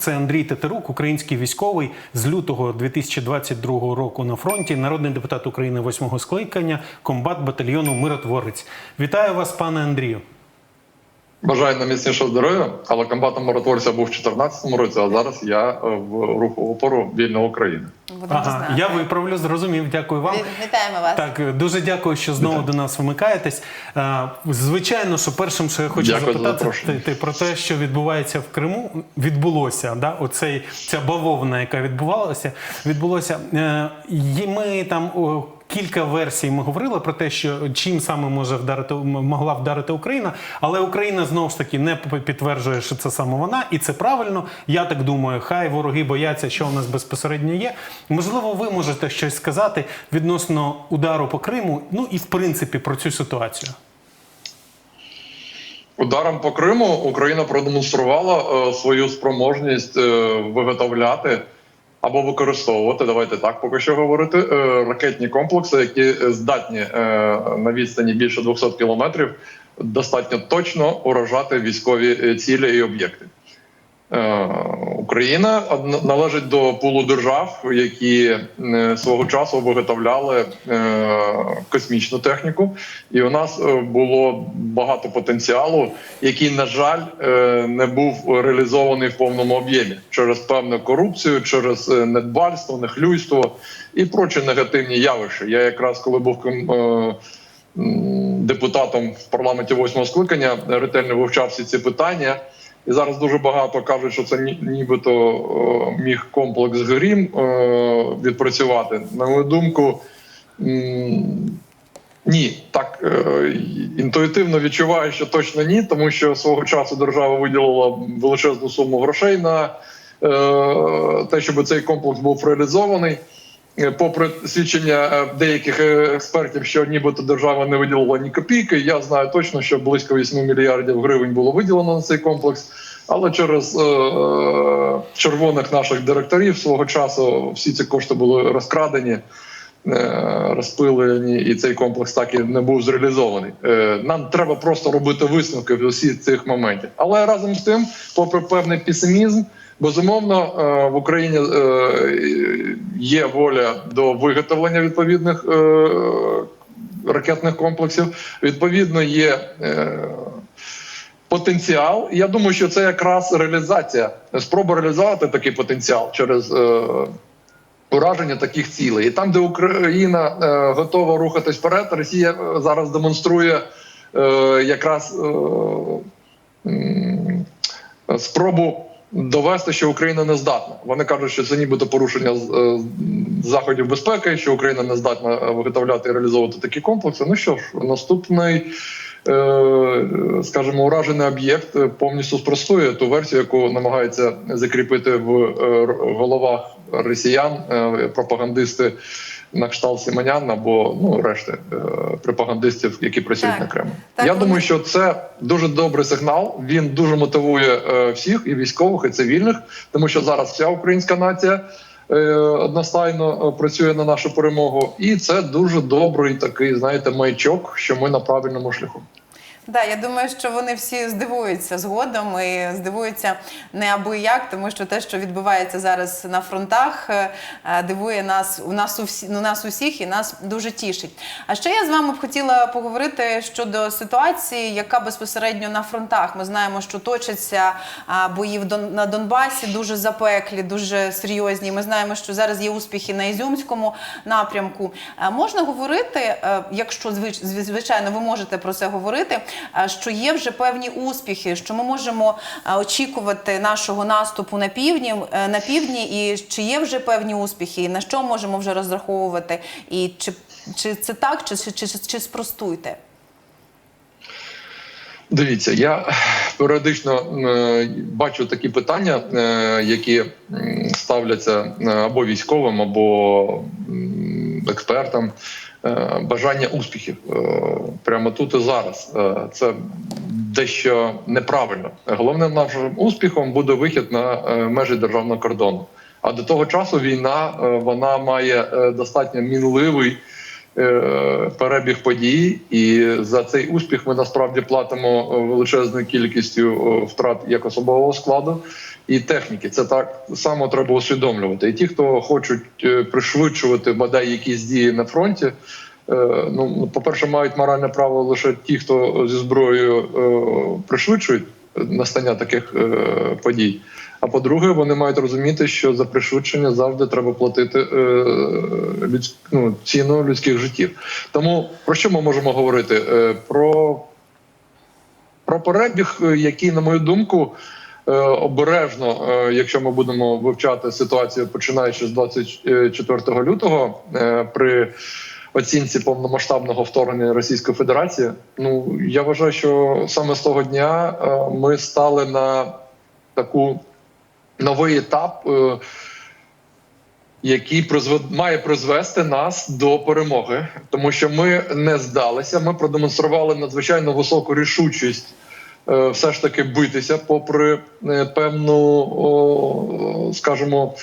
Це Андрій Тетерук, український військовий з лютого 2022 року на фронті, народний депутат України восьмого скликання, комбат батальйону Миротворець. Вітаю вас, пане Андрію. Бажаю найміцнішого здоров'я, але комбатом миротворця був в 2014 році, а зараз я е, в руху опору вільної України. Ага, я виправлю, зрозумів. Дякую вам. Вітаємо вас. Так, дуже дякую, що знову до нас вмикаєтесь. Е, Звичайно, що першим, що я хочу Дякую запитати, ти, ти про те, що відбувається в Криму, відбулося. Да? Оцей ця бавовна, яка відбувалася, відбулося. Е, і Ми там кілька версій ми говорили про те, що чим саме може вдарити могла вдарити Україна, але Україна знову ж таки не підтверджує, що це саме вона, і це правильно. Я так думаю, хай вороги бояться, що у нас безпосередньо є. Можливо, ви можете щось сказати відносно удару по Криму, ну і в принципі про цю ситуацію. Ударом по Криму Україна продемонструвала е, свою спроможність е, виготовляти або використовувати, давайте так поки що говорити, е, ракетні комплекси, які здатні е, на відстані більше 200 кілометрів достатньо точно уражати військові е, цілі і об'єкти. Е, Україна належить до пулу держав, які е, свого часу виготовляли е, космічну техніку, і у нас було багато потенціалу, який, на жаль, не був реалізований в повному об'ємі через певну корупцію, через недбальство, нехлюйство і прочі негативні явища. Я якраз коли був депутатом в парламенті восьмого скликання, ретельно вивчав всі ці питання. І зараз дуже багато кажуть, що це ні- нібито міг комплекс Грім відпрацювати. На мою думку, ні, так е, інтуїтивно відчуваю, що точно ні, тому що свого часу держава виділила величезну суму грошей на е, те, щоб цей комплекс був реалізований. Е, Попри свідчення е, деяких е, експертів, що нібито держава не виділила ні копійки, я знаю точно, що близько 8 мільярдів гривень було виділено на цей комплекс. Але через е, червоних наших директорів свого часу всі ці кошти були розкрадені, е, розпилені, і цей комплекс так і не був зреалізований. Е, нам треба просто робити висновки з усіх цих моментів. Але разом з тим, попри певний песимізм, безумовно е, в Україні е, є воля до виготовлення відповідних е, ракетних комплексів. Відповідно, є. Потенціал. Я думаю, що це якраз реалізація, спроба реалізувати такий потенціал через ураження таких цілей. І там, де Україна готова рухатись вперед, Росія зараз демонструє якраз спробу. Довести, що Україна не здатна. Вони кажуть, що це нібито порушення е, заходів безпеки, що Україна не здатна е, виготовляти і реалізовувати такі комплекси. Ну що ж, наступний, е, скажімо, уражений об'єкт повністю спростує ту версію, яку намагаються закріпити в головах росіян, пропагандисти на кшталт Симонян або ну решти е, пропагандистів, які працюють Так. на Кремль. Так, Я думаю, що це дуже добрий сигнал. Він дуже мотивує е, всіх і військових, і цивільних, тому що зараз вся українська нація. е, Одностайно працює на нашу перемогу, і це дуже добрий такий, знаєте, маячок, що ми на правильному шляху. Да, я думаю, що вони всі здивуються згодом і здивуються неабияк, тому що те, що відбувається зараз на фронтах, е, дивує нас у нас у всі ну, нас усіх і нас дуже тішить. А ще я з вами б хотіла поговорити щодо ситуації, яка безпосередньо на фронтах. Ми знаємо, що точаться бої на Донбасі дуже запеклі, дуже серйозні. Ми знаємо, що зараз є успіхи на Ізюмському напрямку. Можна говорити, е, якщо звич- зв- звичайно ви можете про це говорити, що є вже певні успіхи, що ми можемо е, очікувати нашого наступу на півдні е, на півдні, і чи є вже певні успіхи, і на що можемо вже розраховувати, і чи, чи це так, чи, чи, чи, чи спростуйте? Дивіться, я періодично е, бачу такі питання, е, які ставляться е, або військовим, або експертам. Е, Бажання успіхів Е, прямо тут і зараз. Е, Це дещо неправильно. Головним нашим успіхом буде вихід на межі державного кордону. А до того часу війна вона має достатньо мінливий перебіг подій, і за цей успіх ми насправді платимо величезною кількістю втрат як особового складу, і техніки. Це так само треба усвідомлювати. І ті, хто хочуть е, пришвидшувати бодай якісь дії на фронті. е, Ну, по-перше, мають моральне право лише ті, хто зі зброєю е, пришвидшують настання таких подій. А по-друге, вони мають розуміти, що за пришвидшення завжди треба платити людсь, ну, ціну людських життів. Тому про що ми можемо говорити? Про, про перебіг, який, на мою думку, обережно, е, якщо ми будемо вивчати ситуацію починаючи з 24 лютого, е, при оцінці повномасштабного вторгнення Російської Федерації, ну я вважаю, що саме з того дня е, ми стали на таку новий етап, е, який призвед... має призвести нас до перемоги, тому що ми не здалися. Ми продемонстрували надзвичайно високу рішучість. Е, Все ж таки битися, попри е, певну, скажімо,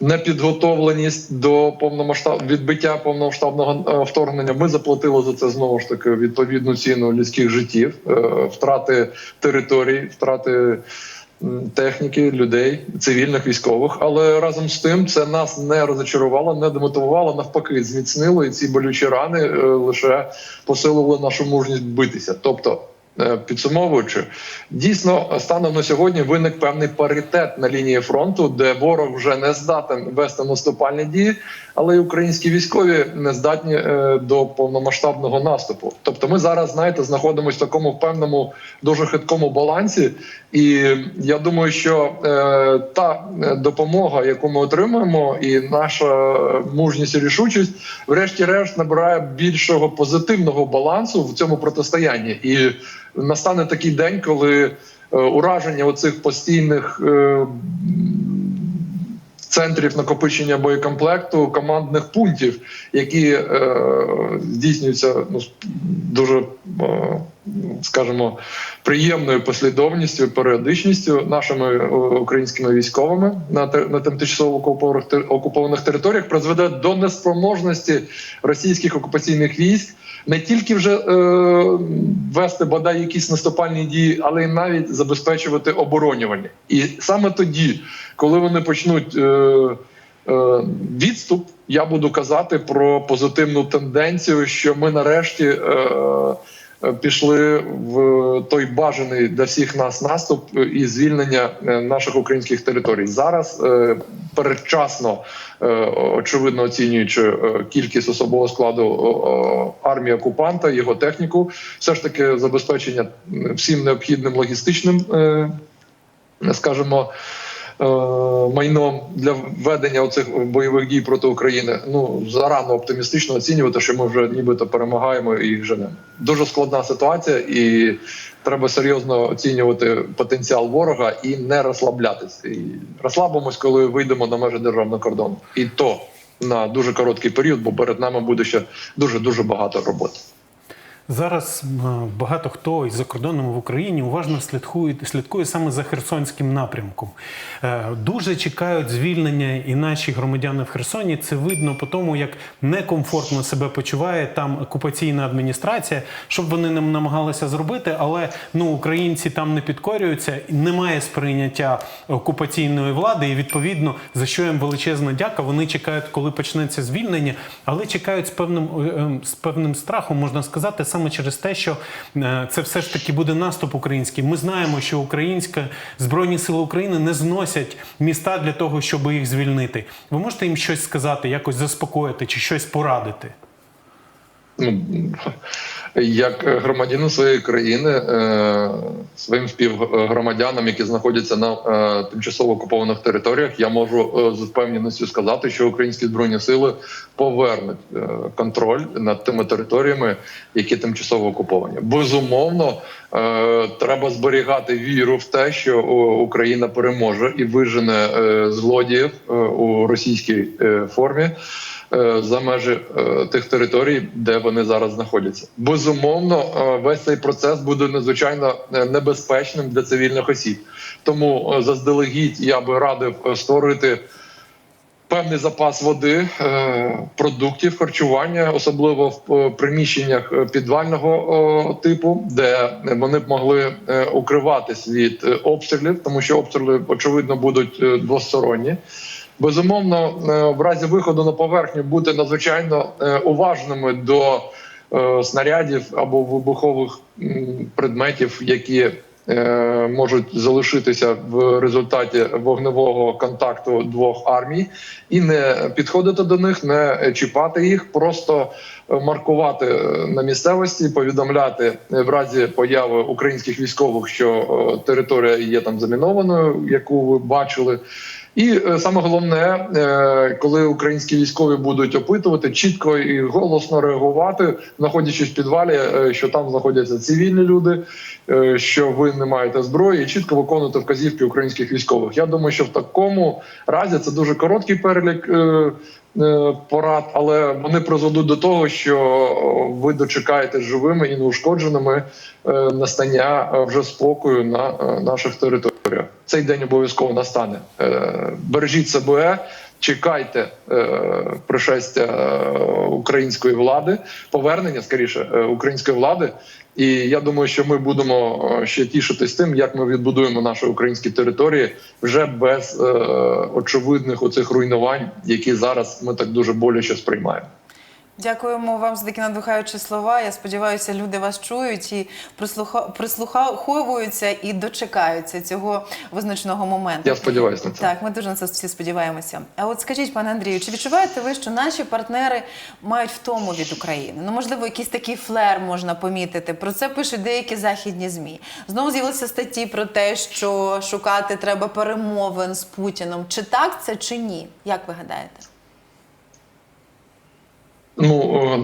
непідготовленість до повномасштаб відбиття повномасштабного е, вторгнення. Ми заплатили за це знову ж таки відповідну ціну людських життів, втрати територій, втрати техніки, людей, цивільних військових. Але разом з тим це нас не розочарувало, не демотивувало, навпаки, зміцнило і ці болючі рани лише посилили нашу мужність битися. Тобто. Е, Підсумовуючи, дійсно станом на сьогодні виник певний паритет на лінії фронту, де ворог вже не здатен вести наступальні дії, але й українські військові не здатні е, до повномасштабного наступу. Тобто, ми зараз знаєте знаходимося в такому певному дуже хиткому балансі, і я думаю, що е, та е, допомога, яку ми отримуємо, і наша мужність і рішучість, врешті-решт, набирає більшого позитивного балансу в цьому протистоянні. І настане такий день, коли ураження оцих постійних. Центрів накопичення боєкомплекту командних пунктів, які е, здійснюються ну, дуже, е, скажімо, приємною послідовністю, періодичністю нашими е, українськими військовими на, на тимчасово окупованих територіях, призведе до неспроможності російських окупаційних військ не тільки вже е, вести бодай якісь наступальні дії, але й навіть забезпечувати оборонювання. І саме тоді, коли вони почнуть. Е, е, Відступ я буду казати про позитивну тенденцію, що ми нарешті е, пішли в той бажаний для всіх нас наступ і звільнення е, наших українських територій. Зараз е, передчасно, е, очевидно оцінюючи е, кількість особового складу е, армії окупанта, його техніку, все ж таки забезпечення всім необхідним логістичним, е, скажімо. Е, Майном для ведення оцих бойових дій проти України ну зарано оптимістично оцінювати, що ми вже нібито перемагаємо і женемо. Дуже складна ситуація, і треба серйозно оцінювати потенціал ворога і не розслаблятись. І розслабимось, коли вийдемо на межі державного кордону, і то на дуже короткий період, бо перед нами буде ще дуже дуже багато роботи. Зараз багато хто із за кордоном в Україні уважно слідкує, слідкує саме за Херсонським напрямком. Е, Дуже чекають звільнення і наші громадяни в Херсоні. Це видно по тому, як некомфортно себе почуває там окупаційна адміністрація, щоб вони не намагалися зробити, але ну українці там не підкорюються, немає сприйняття окупаційної влади. І відповідно за що їм величезна дяка. Вони чекають, коли почнеться звільнення, але чекають з певним е, е, з певним страхом, можна сказати, саме через те, що е, це все ж таки буде наступ український. Ми знаємо, що українська збройні сили України не зносять міста для того, щоб їх звільнити. Ви можете їм щось сказати, якось заспокоїти чи щось порадити? ну, як громадянин своєї країни е, своїм співгромадянам, які знаходяться на е, тимчасово окупованих територіях, я можу е, з впевненістю сказати, що українські збройні сили повернуть контроль над тими територіями, які тимчасово окуповані. Безумовно, треба зберігати віру в те, що Україна переможе і вижене злодіїв у російській формі за межі е, тих територій, де вони зараз знаходяться. Безумовно, е, весь цей процес буде надзвичайно е, небезпечним для цивільних осіб. Тому е, заздалегідь я би радив е, створити певний запас води, е, продуктів харчування, особливо в е, приміщеннях е, підвального типу, де вони б могли е, укриватись від е, обстрілів, тому що обстріли очевидно будуть е, двосторонні. Безумовно, е, в разі виходу на поверхню бути надзвичайно е, уважними до е, снарядів або вибухових предметів, які можуть залишитися в результаті вогневого контакту двох армій, і не підходити до них, не чіпати їх, просто маркувати на місцевості, повідомляти в разі появи українських військових, що територія є там замінованою, яку ви бачили. І е, саме головне, е, коли українські військові будуть опитувати, чітко і голосно реагувати, знаходячись в підвалі, е, що там знаходяться цивільні люди, що ви не маєте зброї, і чітко виконувати вказівки українських військових. Я думаю, що в такому разі це дуже короткий перелік. Е, е, Порад, але вони призведуть до того, що ви дочекаєте живими і неушкодженими е, настання е, вже спокою на е, наших територіях. Цей день обов'язково настане. Е, Бережіть себе, чекайте е, пришестя е, української влади, повернення скоріше е, української влади. І я думаю, що ми будемо е, ще тішитись тим, як ми відбудуємо наші українські території вже без е, очевидних оцих руйнувань, які зараз ми так дуже боляче сприймаємо. Дякуємо вам за такі надихаючі слова. Я сподіваюся, люди вас чують і прислуховуються і дочекаються цього визначного моменту. Я сподіваюся на це. Так, ми дуже на це всі сподіваємося. А от скажіть, пане Андрію, чи відчуваєте ви, що наші партнери мають втому від України? Ну, можливо, якийсь такий флер можна помітити. Про це пишуть деякі західні змі. Знову з'явилися статті про те, що шукати треба перемовин з Путіном. Чи так це, чи ні? Як ви гадаєте? Ну е,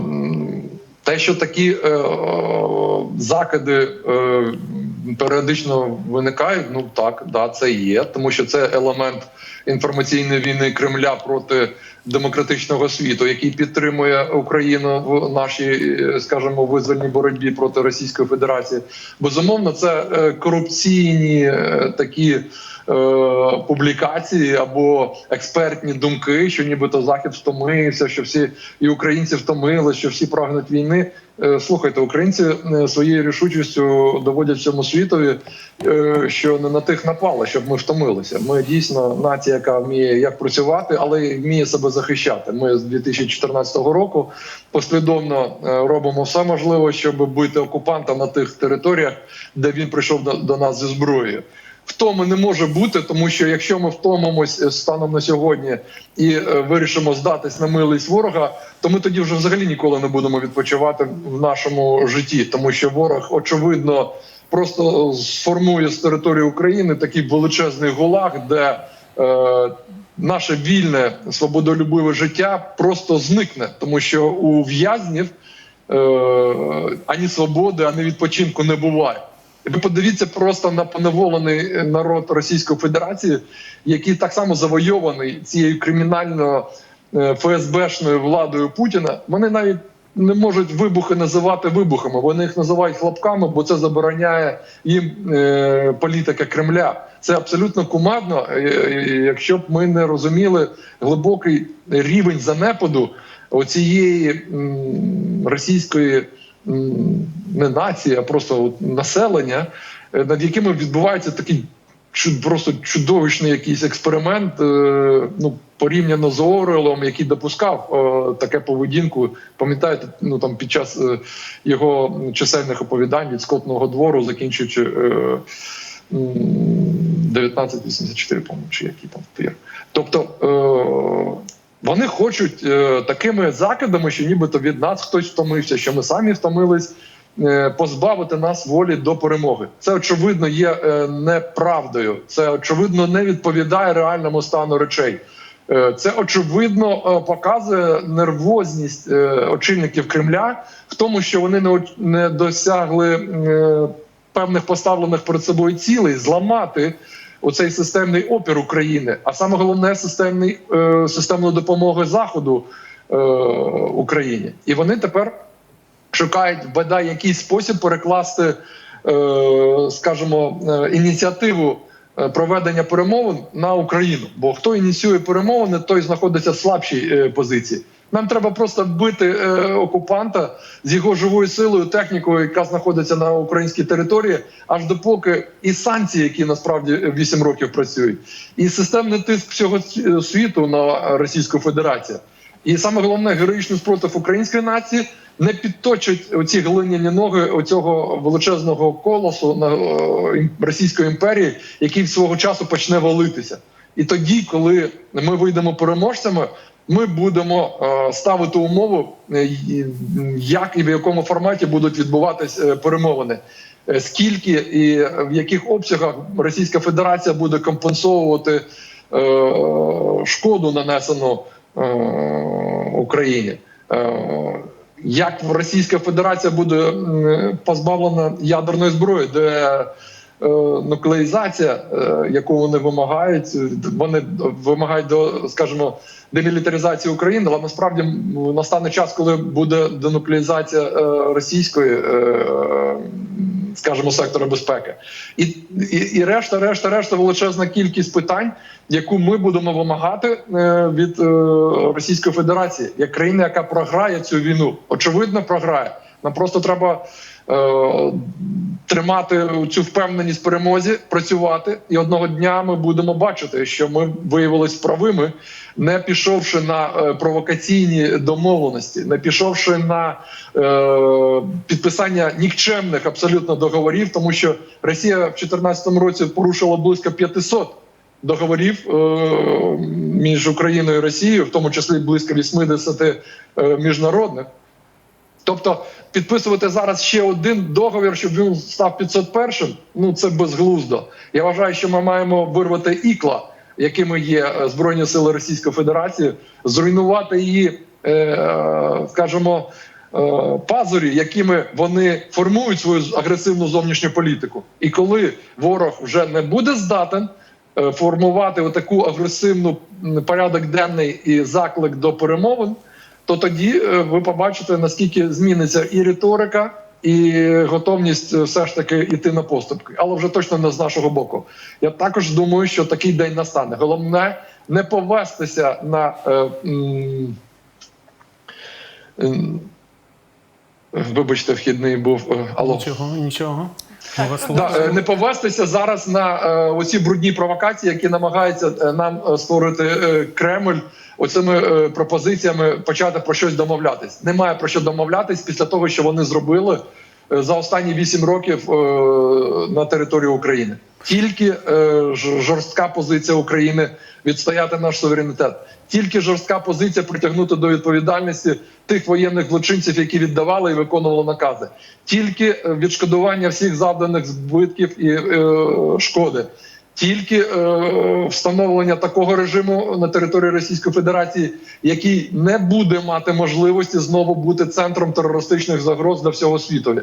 те, що такі е, е, закиди е, періодично виникають, ну так, да, це є, тому що це елемент інформаційної війни Кремля проти демократичного світу, який підтримує Україну в нашій, е, скажімо, визвольній боротьбі проти Російської Федерації. Безумовно, це корупційні такі. Е, Публікації або експертні думки, що нібито захід втомився, що всі і українці втомили, що всі прагнуть війни. Е, Слухайте, українці е, своєю рішучістю доводять всьому світові, що не на тих напали, щоб ми втомилися. Ми дійсно нація, яка вміє як працювати, але й вміє себе захищати. Ми з 2014 року послідовно робимо все можливе, щоб бити окупанта на тих територіях, де він прийшов до нас зі зброєю. Втоми не може бути, тому що якщо ми втомимось е, станом на сьогодні і е, вирішимо здатись на милість ворога, то ми тоді вже взагалі ніколи не будемо відпочивати в нашому житті, тому що ворог очевидно просто сформує з території України такий величезний гулаг, де е, наше вільне свободолюбиве життя просто зникне, тому що у в'язнів е, ані свободи, ані відпочинку не буває. Ви подивіться просто на поневолений народ Російської Федерації, який так само завойований цією кримінально е, ФСБшною владою Путіна. Вони навіть не можуть вибухи називати вибухами. Вони їх називають хлопками, бо це забороняє їм е, політика Кремля. Це абсолютно кумадно, е, е, якщо б ми не розуміли глибокий рівень занепаду оцієї російської не нації, а просто населення, е, над якими відбувається такий просто чудовищний якийсь експеримент, е, ну порівняно з Орелом, який допускав е, таке поведінку. Пам'ятаєте, ну там під час його чисельних оповідань від скотного двору, закінчуючи. Е, м, 1984, по-моєму, чи який там твір. Тобто вони хочуть е, такими закидами, що нібито від нас хтось втомився, що ми самі втомились, е, позбавити нас волі до перемоги. Це очевидно є е, неправдою. Це очевидно не відповідає реальному стану речей. Е, Це очевидно е, показує нервозність е, очільників Кремля в тому, що вони не не досягли е, певних поставлених перед собою цілей зламати оцей системний опір України, а саме головне системний е, системну допомогу Заходу е, Україні. І вони тепер шукають бодай якийсь спосіб перекласти, е, скажімо, е, ініціативу е, проведення перемовин на Україну. Бо хто ініціює перемовини, той знаходиться в слабшій е, позиції. Нам треба просто вбити е, окупанта з його живою силою, технікою, яка знаходиться на українській території, аж допоки і санкції, які насправді 8 років працюють, і системний тиск всього світу на Російську Федерацію. І саме головне героїчний спротив української нації не підточить оці глиняні ноги оцього величезного колосу на е, Російської імперії, який свого часу почне валитися. І тоді, коли ми вийдемо переможцями, ми будемо е, ставити умову, е, як і в якому форматі будуть відбуватись е, перемовини. Скільки і в яких обсягах Російська Федерація буде компенсовувати шкоду нанесену Україні. Як Російська Федерація буде позбавлена ядерної зброї, де нуклеїзація, е, яку вони вимагають, е, вони вимагають до, скажімо, демілітаризації України, але насправді настане час, коли буде денуклеїзація е, російської, е, скажімо, сектора безпеки, і, і, і решта, решта, решта величезна кількість питань, яку ми будемо вимагати е, від е, Російської Федерації як країни, яка програє цю війну. Очевидно, програє. Нам просто треба е, тримати цю впевненість в перемозі, працювати, і одного дня ми будемо бачити, що ми виявилися правими, не пішовши на е, провокаційні домовленості, не пішовши на е, підписання нікчемних абсолютно договорів, тому що Росія в 2014 році порушила близько 500 договорів е, між Україною і Росією, в тому числі близько 80 е, міжнародних. Тобто підписувати зараз ще один договір, щоб він став 501, ну це безглуздо. Я вважаю, що ми маємо вирвати ікла, якими є е, Збройні Сили Російської Федерації, зруйнувати її, е, скажімо, е, пазурі, якими вони формують свою агресивну зовнішню політику. І коли ворог вже не буде здатен формувати таку агресивну порядок денний і заклик до перемовин то тоді е, ви побачите наскільки зміниться і риторика, і готовність е, все ж таки йти на поступки, але вже точно не з нашого боку. Я також думаю, що такий день настане. Головне не повестися на е, м, вибачте, вхідний був е, алло. Нічого, нічого. Да, е, не повестися зараз на е, оці брудні провокації, які намагаються е, нам е, створити е, Кремль. Оцими е, пропозиціями почати про щось домовлятись. Немає про що домовлятись після того, що вони зробили за останні вісім років е, на території України. Тільки е, жорстка позиція України відстояти наш суверенітет, тільки жорстка позиція притягнути до відповідальності тих воєнних злочинців, які віддавали і виконували накази, тільки е, відшкодування всіх завданих збитків і е, шкоди. Тільки е, встановлення такого режиму на території Російської Федерації, який не буде мати можливості знову бути центром терористичних загроз для всього світу.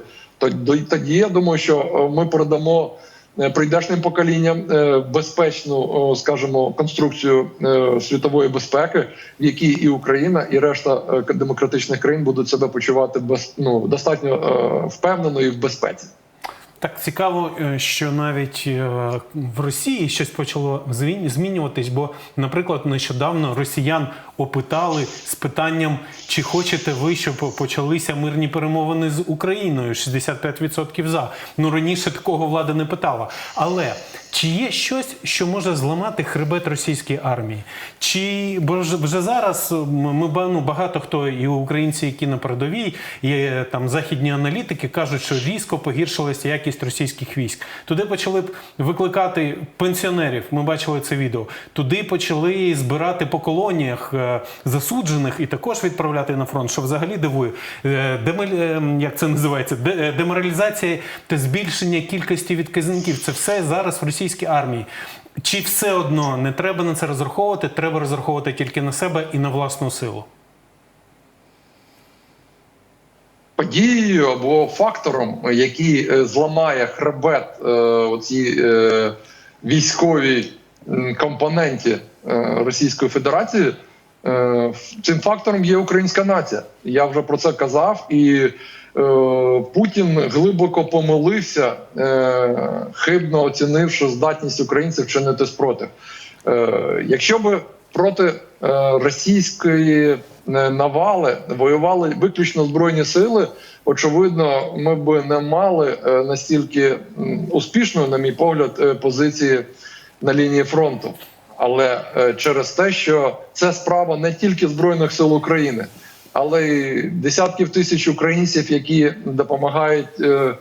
Тоді, я думаю, що е, ми передамо е, прийдешнім поколінням безпечну, скажімо, конструкцію світової безпеки, в якій і Україна, і решта демократичних країн будуть себе почувати без ну достатньо впевнено і в безпеці. Так цікаво, е, що навіть е, в Росії щось почало змінюватись, бо, наприклад, нещодавно росіян опитали з питанням, чи хочете ви, щоб почалися мирні перемовини з Україною? 65% за. Ну раніше такого влада не питала. Але чи є щось, що може зламати хребет російської армії? Чи бо вже зараз ми ну, багато хто і українці, які на передовій, і е, там західні аналітики кажуть, що різко погіршилася якість російських військ. Туди почали б викликати пенсіонерів. Ми бачили це відео. Туди почали збирати по колоніях е, засуджених і також відправляти на фронт, що взагалі дивує. Е, демель- як це називається? Деморалізація та збільшення кількості відказників. Це все зараз в російській армії. Чи все одно не треба на це розраховувати? Треба розраховувати тільки на себе і на власну силу. подією або фактором, який е, зламає хребет е, оцій е, військовій компоненті Російської Федерації, Цим фактором є українська нація. Я вже про це казав, і Путін глибоко помилився, е, хибно оцінивши здатність українців чинити спротив. Е, якщо би проти е, російської е, навали воювали виключно збройні сили, очевидно, ми б не мали е, настільки успішної, на мій погляд, е, позиції на лінії фронту. Але е, через те, що це справа не тільки збройних сил України, але й десятків тисяч українців, які допомагають е, е,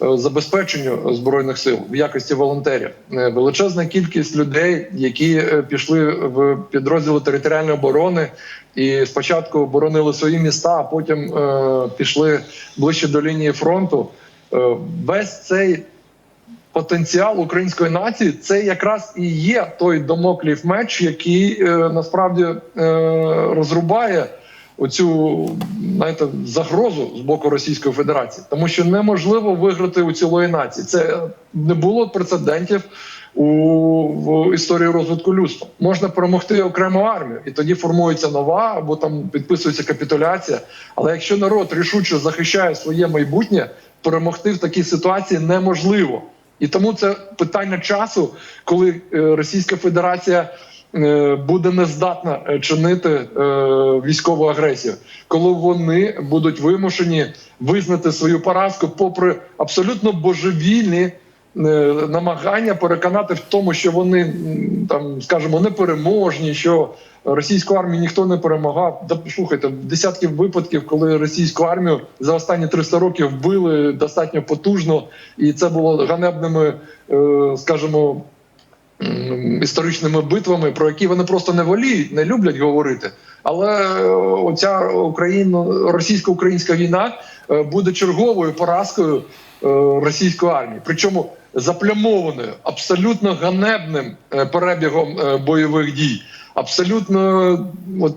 забезпеченню збройних сил в якості волонтерів. Е, Величезна кількість людей, які пішли в підрозділи територіальної оборони і спочатку боронили свої міста, а потім пішли ближче до лінії фронту. Весь цей потенціал української нації це якраз і є той домоклів меч, який е, насправді е, розрубає оцю знаєте, загрозу з боку Російської Федерації, тому що неможливо виграти у цілої нації. Це не було прецедентів у в історії розвитку людства. Можна перемогти окрему армію, і тоді формується нова або там підписується капітуляція. Але якщо народ рішуче захищає своє майбутнє, перемогти в такій ситуації неможливо. І тому це питання часу, коли е, Російська Федерація буде нездатна е, чинити е, військову агресію, коли вони будуть вимушені визнати свою поразку, попри абсолютно божевільні е, намагання переконати в тому, що вони там, скажімо, непереможні, що російську армію ніхто не перемагав. Да слухайте, десятків випадків, коли російську армію за останні 300 років вбили достатньо потужно, і це було ганебними, е, скажімо, історичними битвами, про які вони просто не воліють, не люблять говорити. Але е, оця Україно російсько-українська війна е, буде черговою поразкою е, російської армії, причому заплямованою абсолютно ганебним перебігом бойових дій, абсолютно от,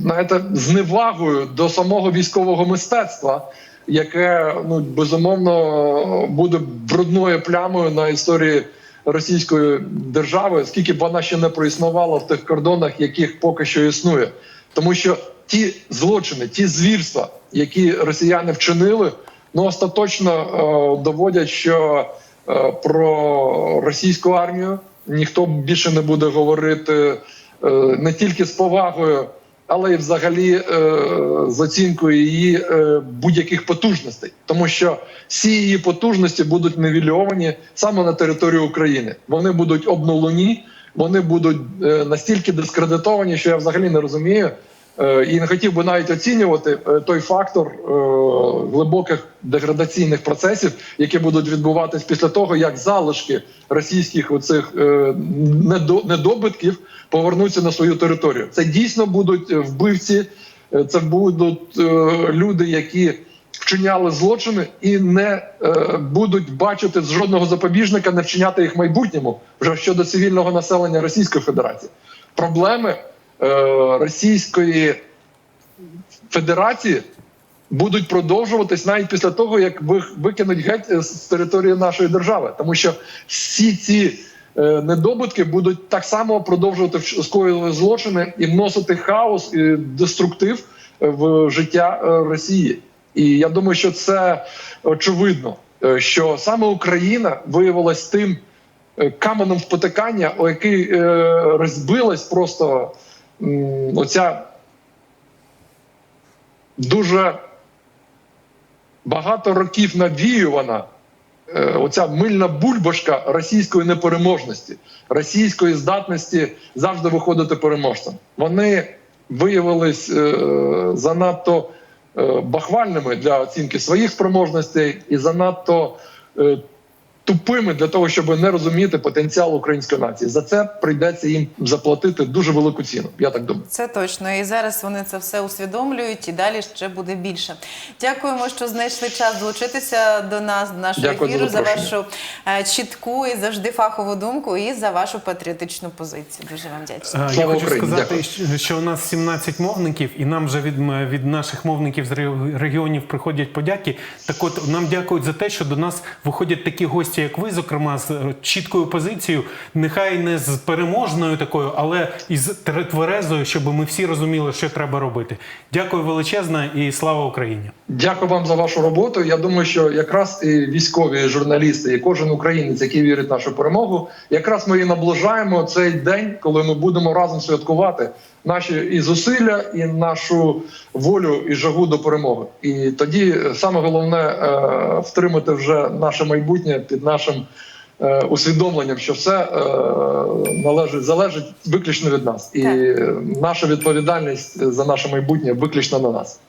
знаєте, зневагою до самого військового мистецтва, яке ну безумовно буде брудною плямою на історії російської держави, скільки б вона ще не проіснувала в тих кордонах, яких поки що існує, тому що ті злочини, ті звірства, які росіяни вчинили, ну остаточно е, доводять, що е, про російську армію ніхто більше не буде говорити е, не тільки з повагою. Але й взагалі е, з оцінкою її е, будь-яких потужностей, тому що всі її потужності будуть невільовані саме на території України. Вони будуть обнулені, вони будуть е, настільки дискредитовані, що я взагалі не розумію. І не хотів би навіть оцінювати той фактор глибоких деградаційних процесів, які будуть відбуватись після того, як залишки російських оцих недо- недобитків повернуться на свою територію. Це дійсно будуть е, вбивці, е, це будуть е, люди, які вчиняли злочини і не будуть бачити з жодного запобіжника, не вчиняти їх в майбутньому вже щодо цивільного населення Російської Федерації. Проблеми Російської Федерації будуть продовжуватись навіть після того, як викинуть геть з території нашої держави, тому що всі ці недобитки будуть так само продовжувати скоювати злочини і вносити хаос і деструктив е, в життя е, Росії. І я думаю, що це очевидно, е, що саме Україна виявилась тим е, каменем спотикання, о який е, розбилась просто оця дуже багато років навіювана е, оця мильна бульбашка російської непереможності, російської здатності завжди виходити переможцем. Вони виявились е, занадто е, бахвальними для оцінки своїх спроможностей і занадто е, тупими для того, щоб не розуміти потенціал української нації. За це прийдеться їм заплатити дуже велику ціну. Я так думаю. Це точно. І зараз вони це все усвідомлюють, і далі ще буде більше. Дякуємо, що знайшли час долучитися до нас, до нашого Дякую за ефіру, за запрошення. вашу е, чітку і завжди фахову думку, і за вашу патріотичну позицію. Дуже вам вдячна. Е, Я хочу сказати, Дякую. що- що у нас 17 мовників, і нам вже від, від наших мовників з регіонів приходять подяки. Так от нам дякують за те, що до нас виходять такі гості гості, як ви, зокрема, з е, чіткою позицією, нехай не з переможною такою, але із тверезою, щоб ми всі розуміли, що треба робити. Дякую величезно і слава Україні! Дякую вам за вашу роботу. Я думаю, що якраз і військові журналісти, і кожен українець, який вірить в нашу перемогу, якраз ми і наближаємо цей день, коли ми будемо разом святкувати наші і зусилля, і нашу волю і жагу до перемоги. І тоді саме головне е, втримати вже наше майбутнє під нашим. е, Усвідомленням, що все е, належить залежить виключно від нас, і наша відповідальність за наше майбутнє виключно на нас.